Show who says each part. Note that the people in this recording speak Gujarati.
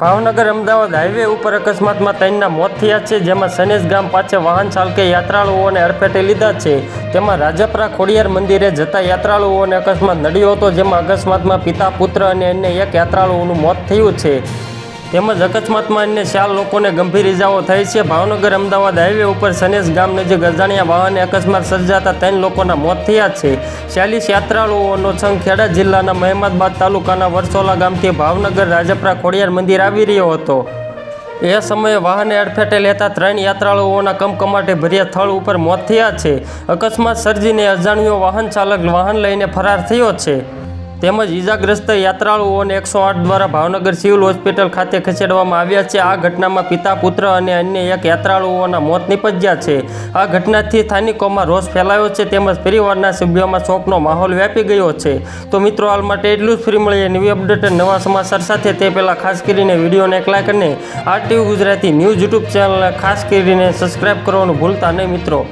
Speaker 1: ભાવનગર અમદાવાદ હાઈવે ઉપર અકસ્માતમાં ત્રણના મોત થયા છે, જેમાં સનેસ ગામ પાસે વાહન ચાલકે યાત્રાળુઓને અડફેટે લીધા છે. તેમાં રાજપરા ખોડિયાર મંદિરે જતા યાત્રાળુઓને અકસ્માત નડ્યો હતો, જેમાં અકસ્માતમાં પિતા, પુત્ર અને અન્ય એક યાત્રાળુઓનું મોત થયું છે. તેમજ અકસ્માતમાં અન્ય ચાર લોકોને ગંભીર ઇજાઓ થઈ છે. ભાવનગર અમદાવાદ હાઈવે ઉપર સનેસ ગામ નજીક અજાણ્યા વાહને અકસ્માત સર્જાતા ત્રણ લોકોના મોત થયા છે. ચાલીસ યાત્રાળુઓનો સંઘ ખેડા જિલ્લાના મહેમદાબાદ તાલુકાના વરસોલા ગામથી ભાવનગર રાજપરા ખોડિયાર મંદિર આવી રહ્યો હતો. એ સમયે વાહને અડફેટે લેતા ત્રણ યાત્રાળુઓના કમકમાટે ભર્યા સ્થળ ઉપર મોત થયા છે. અકસ્માત સર્જીને અજાણ્યો વાહન ચાલક વાહન લઈને ફરાર થયો છે. તેમજ ઈજાગ્રસ્ત યાત્રાળુઓને એકસો આઠ દ્વારા ભાવનગર સિવિલ હોસ્પિટલ ખાતે ખસેડવામાં આવ્યા છે. આ ઘટનામાં પિતા, પુત્ર અને અન્ય એક યાત્રાળુઓના મોત નિપજ્યા છે. આ ઘટનાથી સ્થાનિકોમાં રોષ ફેલાયો છે તેમજ પરિવારના સભ્યોમાં શોકનો માહોલ વ્યાપી ગયો છે. તો મિત્રો, હાલ માટે એટલું જ ફ્રી મળીએ નવી અપડેટ નવા સમાચાર સાથે. તે પહેલાં ખાસ કરીને વિડીયોને એક લાઈક અને આરટીવી ગુજરાતી ન્યૂઝ યુટ્યુબ ચેનલને ખાસ કરીને સબસ્ક્રાઈબ કરવાનું ભૂલતા નહીં મિત્રો.